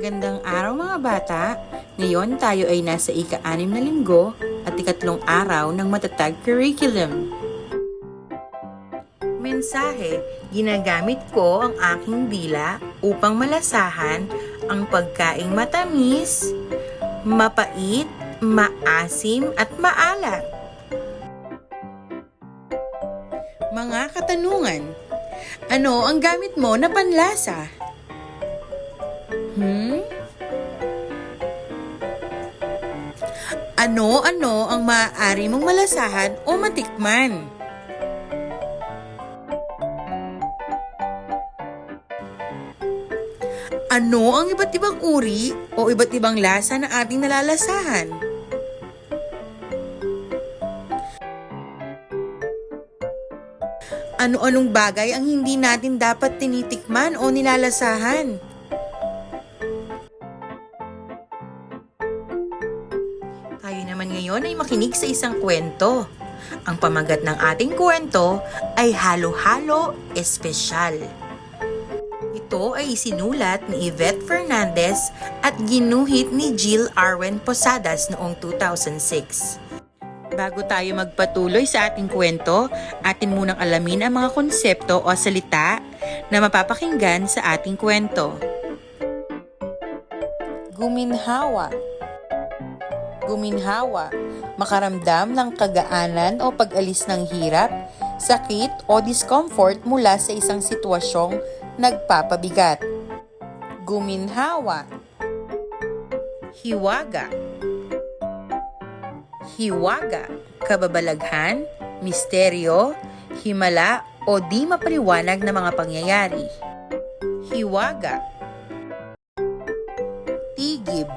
Magandang araw mga bata! Ngayon tayo ay nasa ika-anim na linggo at ikatlong araw ng matatag curriculum. Mensahe, ginagamit ko ang aking dila upang malasahan ang pagkaing matamis, mapait, maasim at maalat. Mga katanungan, ano ang gamit mo na panlasa? Hmm? Ano-ano ang maaari mong malasahan o matikman? Ano ang iba't ibang uri o iba't ibang lasa na ating nalalasahan? Ano-anong bagay ang hindi natin dapat tinitikman o nilalasahan? Ngayon ay makinig sa isang kwento. Ang pamagat ng ating kwento ay halo-halo espesyal. Ito ay isinulat ni Yvette Fernandez at ginuhit ni Jill Arwen Posadas noong 2006. Bago tayo magpatuloy sa ating kwento, atin munang alamin ang mga konsepto o salita na mapapakinggan sa ating kwento. Guminhawa Guminhawa, makaramdam ng kagaanan o pag-alis ng hirap, sakit o discomfort mula sa isang sitwasyong nagpapabigat. Guminhawa. Hiwaga. Hiwaga, kababalaghan, misteryo, himala o di mapaliwanag na mga pangyayari. Hiwaga. Tigib.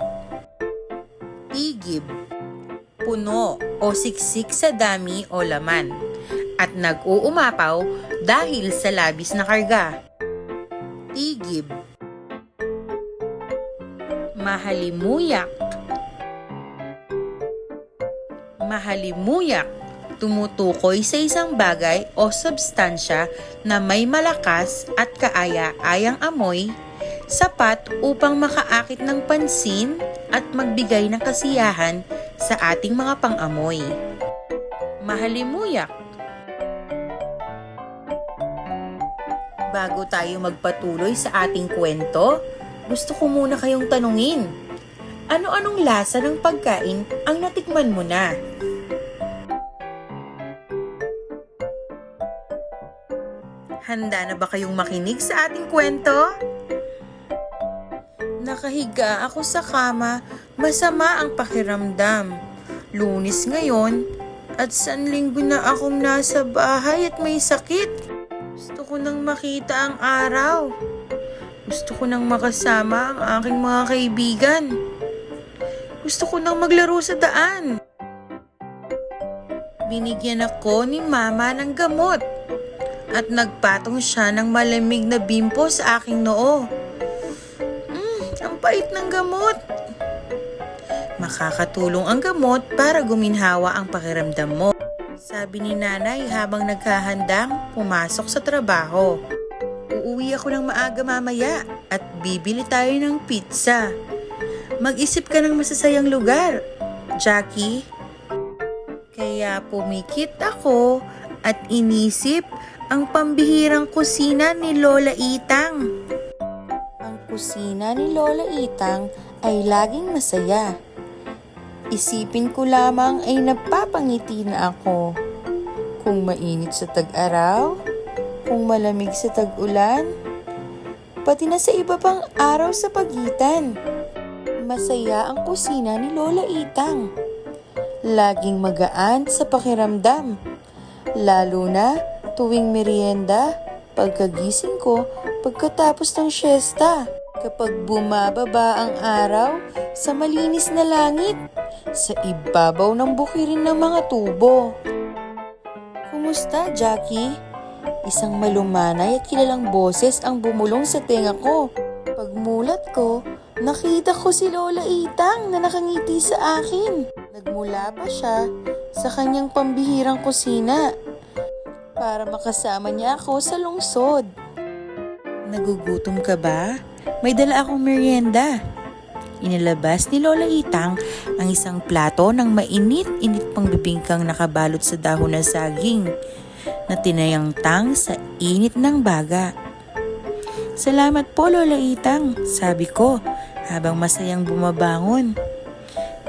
Tigib Puno o siksik sa dami o laman at nag-uumapaw dahil sa labis na karga. Tigib Mahalimuyak. Mahalimuyak, tumutukoy sa isang bagay o substansya na may malakas at kaaya-ayang amoy, sapat upang makaakit ng pansin at magbigay ng kasiyahan sa ating mga pang-amoy. Mahalimuyak Bago tayo magpatuloy sa ating kwento, gusto ko muna kayong tanungin. Ano-anong lasa ng pagkain ang natikman mo na? Handa na ba kayong makinig sa ating kwento? Nakahiga ako sa kama, masama ang pakiramdam. Lunis ngayon, at san linggo na akong nasa bahay at may sakit. Gusto ko nang makita ang araw. Gusto ko nang makasama ang aking mga kaibigan. Gusto ko nang maglaro sa daan. Binigyan ako ni mama ng gamot at nagpatong siya ng malamig na bimpo sa aking noo. Mm, ang pait ng gamot. Makakatulong ang gamot para guminhawa ang pakiramdam mo. Sabi ni nanay habang naghahandang pumasok sa trabaho. Uuwi ako ng maaga mamaya at bibili tayo ng pizza. Mag-isip ka ng masasayang lugar, Jackie. Kaya pumikit ako at inisip ang pambihirang kusina ni Lola Itang. Ang kusina ni Lola Itang ay laging masaya. Isipin ko lamang ay napapangiti na ako. Kung mainit sa tag-araw, kung malamig sa tag-ulan, pati na sa iba pang araw sa pagitan. Masaya ang kusina ni Lola Itang. Laging magaan sa pakiramdam. Lalo na tuwing merienda, pagkagising ko, pagkatapos ng siesta. Kapag bumababa ang araw sa malinis na langit, sa ibabaw ng bukirin ng mga tubo. Kumusta, Jackie? Isang malumanay at kilalang boses ang bumulong sa tenga ko. Pagmulat ko, nakita ko si Lola Itang na nakangiti sa akin. Nagmula pa siya sa kanyang pambihirang kusina para makasama niya ako sa lungsod. Nagugutom ka ba? May dala akong merienda. Inilabas ni Lola Itang ang isang plato ng mainit-init pang bibingkang nakabalot sa dahon ng saging na tinayang tang sa init ng baga. Salamat po Lola Itang, sabi ko habang masayang bumabangon.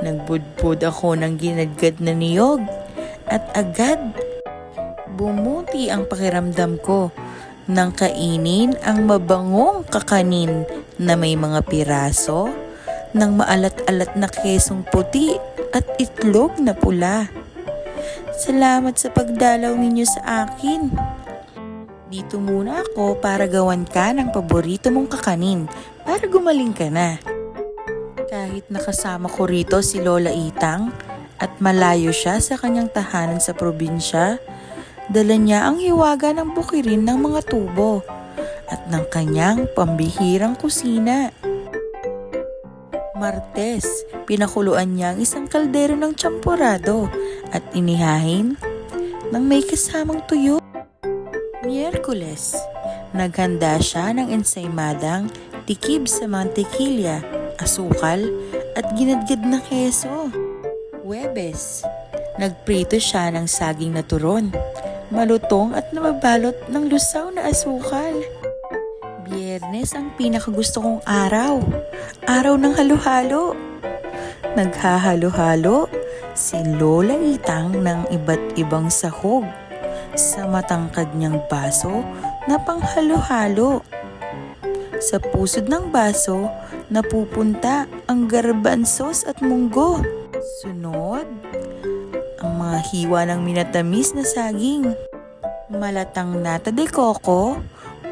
Nagbudbud ako ng ginadgad na niyog at agad bumuti ang pakiramdam ko nang kainin ang mabangong kakanin na may mga piraso ng maalat-alat na kesong puti at itlog na pula. Salamat sa pagdalaw ninyo sa akin. Dito muna ako para gawan ka ng paborito mong kakanin para gumaling ka na. Kahit nakasama ko rito si Lola Itang at malayo siya sa kanyang tahanan sa probinsya, dala niya ang hiwaga ng bukirin ng mga tubo at ng kanyang pambihirang kusina. Martes, pinakuluan niya ang isang kaldero ng champurado at inihahin ng may kasamang tuyo. Miyerkules, naghanda siya ng ensaymadang tikib sa mantikilya, asukal at ginadgad na keso. Webes, nagprito siya ng saging na turon, malutong at nababalot ng lusaw na asukal. Biyernes ang pinakagusto kong araw, araw ng halo-halo. Naghahalo-halo si Lola Itang ng iba't ibang sahog sa matangkad niyang baso na panghalo-halo. Sa pusod ng baso, napupunta ang garbanzos at munggo. Sunod, ang mga hiwa ng minatamis na saging. Malatang nata de coco,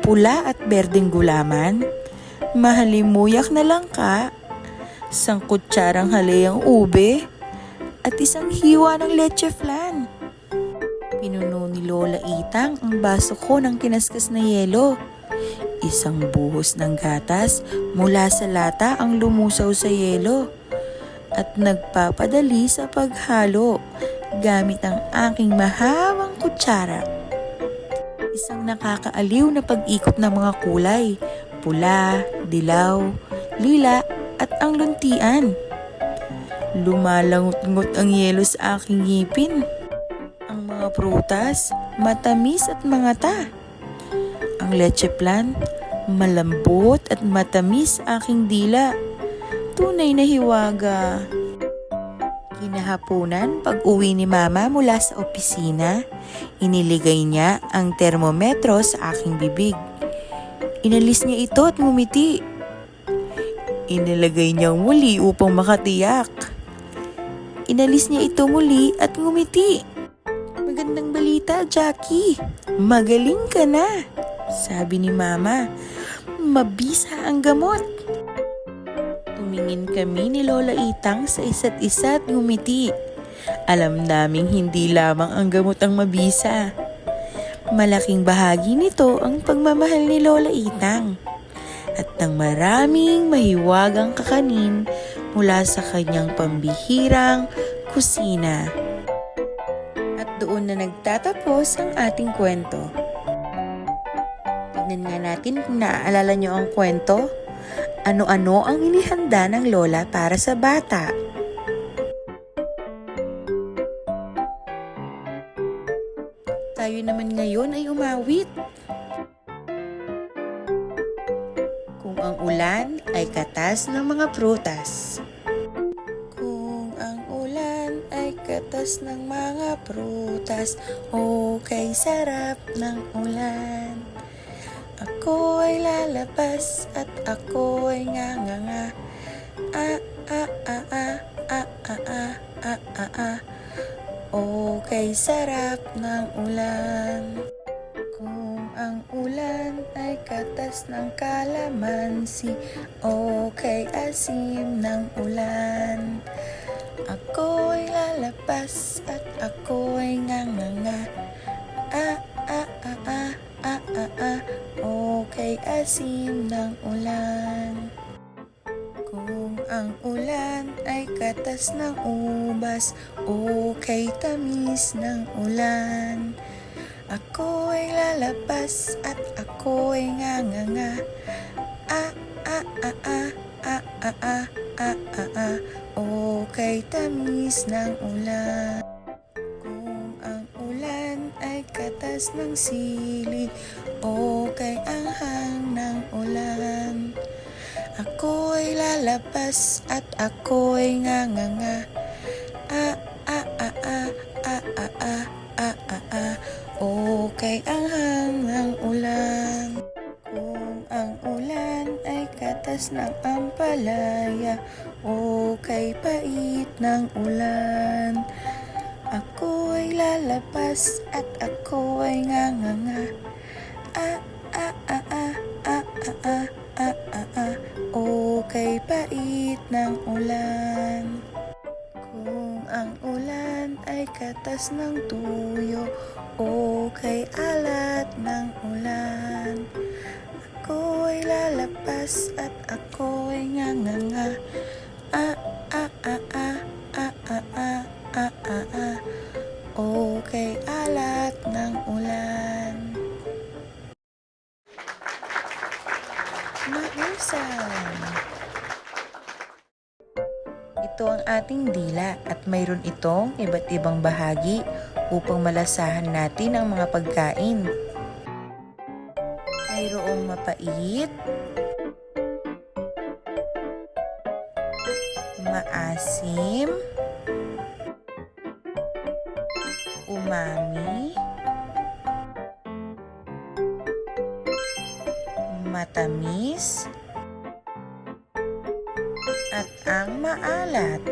pula at berdeng gulaman, mahalimuyak na langka, isang kutsarang halayang ube, at isang hiwa ng leche flan. Pinuno ni Lola Itang ang baso ko ng kinaskas na yelo. Isang buhos ng gatas mula sa lata ang lumusaw sa yelo at nagpapadali sa paghalo gamit ang aking mahabang kutsara. Isang nakakaaliw na pag-ikot ng mga kulay, pula, dilaw, lila at ang luntian. Lumalangot-ngot ang yelo sa aking ngipin. Ang mga prutas, matamis at mga ta. Ang leche plan, malambot at matamis aking dila. Tunay na hiwaga. Kinahaponan, pag uwi ni mama mula sa opisina, iniligay niya ang termometro sa aking bibig. Inalis niya ito at ngumiti. Inilagay niyang muli upang makatiyak. Inalis niya ito muli at ngumiti. Magandang balita, Jackie. Magaling ka na, sabi ni mama. Mabisa ang gamot. Tumingin kami ni Lola Itang sa isa't isa at ngumiti. Alam naming hindi lamang ang gamot ang mabisa. Malaking bahagi nito ang pagmamahal ni Lola Itang at ng maraming mahiwagang kakanin mula sa kanyang pambihirang kusina. At doon na nagtatapos ang ating kwento. Tignan nga natin kung naaalala nyo ang kwento. Ano-ano ang inihanda ng lola para sa bata? Tayo naman ngayon ay umawit. Kung ang ulan ay katas ng mga prutas. Kung ang ulan ay katas ng mga prutas, okay sarap ng ulan. Ako ay lalabas at ako ay nga nga nga. Ah, ah, ah, ah, ah, ah, ah, ah, ah, ah. Okay, sarap ng ulan. Kung ang ulan ay katas ng kalamansi, okay, asim ng ulan. Ako ay lalabas at ako ay nga nga nga. Ah, ah, ah, ah, ah, ah, ah, okay, asim ng ulan. Kung ang ulan ay katas ng ubas, okay, tamis ng ulan. Ako ay lalabas at ako ay nga nga nga. Ah, ah, ah, ah, ah, ah, ah, ah, kay tamis ng ulan. Katas ng sili o kay anghang ng ulan. Ako'y lalabas at ako'y nganganga. Ah, ah, ah, ah, ah, ah, ah, ah, ah, ah. O kay anghang ng ulan. Kung ang ulan ay katas ng ampalaya o kay pait ng ulan. Ay lalabas at ako ay nganganga. Ah, ah, ah, ah, ah, ah, ah, ah, ah, ah. O kay pait ng ulan. Kung ang ulan ay katas ng tuyo o kay alat ng ulan. Ako ay lalapas at ako ay nganganga. Ah, itong iba't ibang bahagi upang malasahan natin ang mga pagkain. Mayroong mapait, maasim, umami, matamis, at ang maalat.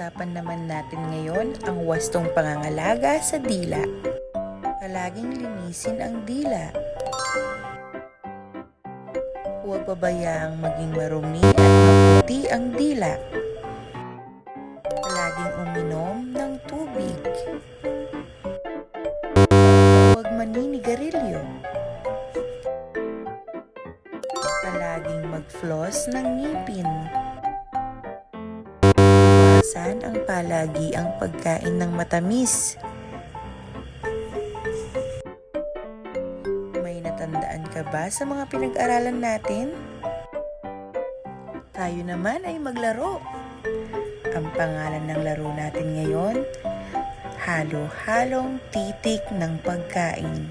Pag-usapan naman natin ngayon ang wastong pangangalaga sa dila. Palaging linisin ang dila. Huwag babayaang maging marumi at maputi ang dila. Palaging uminom ng tubig. Huwag maninigarilyo. Palaging mag-floss ng ngipin. Iwasan ang palagi ang pagkain ng matamis. May natandaan ka ba sa mga pinag-aralan natin? Tayo naman ay maglaro. Ang pangalan ng laro natin ngayon, halo-halong titik ng pagkain.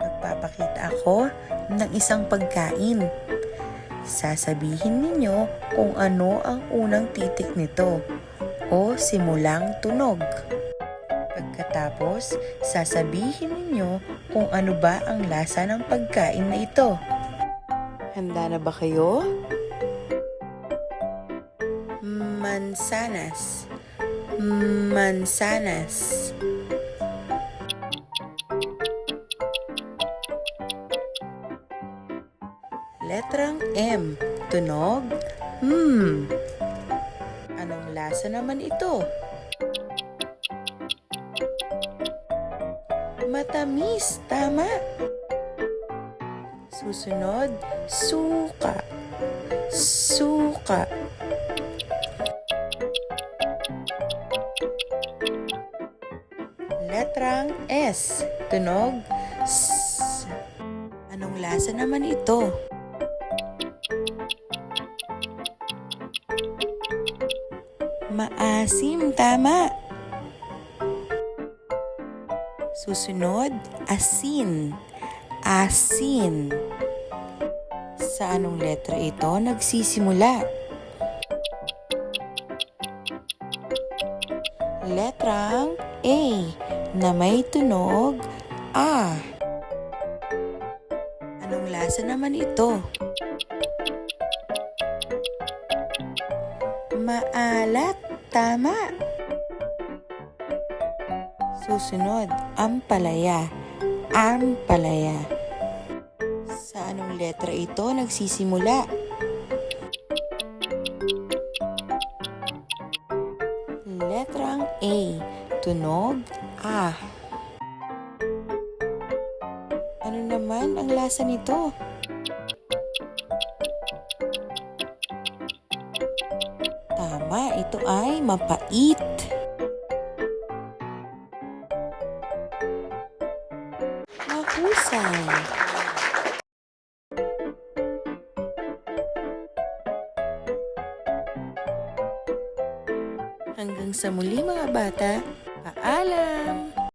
Magpapakita ako ng isang pagkain. Sasabihin ninyo kung ano ang unang titik nito o simulang tunog. Pagkatapos, sasabihin ninyo kung ano ba ang lasa ng pagkain na ito. Handa na ba kayo? Mansanas. Mansanas. Letrang M. Tunog. Hmm. Anong lasa naman ito? Matamis. Tama. Susunod. Suka. Suka. Letrang S. Tunog. S. Anong lasa naman ito? Maasim, tama. Susunod, asin. Asin. Sa anong letra ito nagsisimula? Letrang A na may tunog A. Anong lasa naman ito? Maalat. Tama. Susunod, ampalaya. Ampalaya. Sa anong letra ito nagsisimula? Letrang A. Tunog A. Ano naman ang lasa nito? nga, ito ay mapait. Mahusay. Hanggang sa muli mga bata, paalam!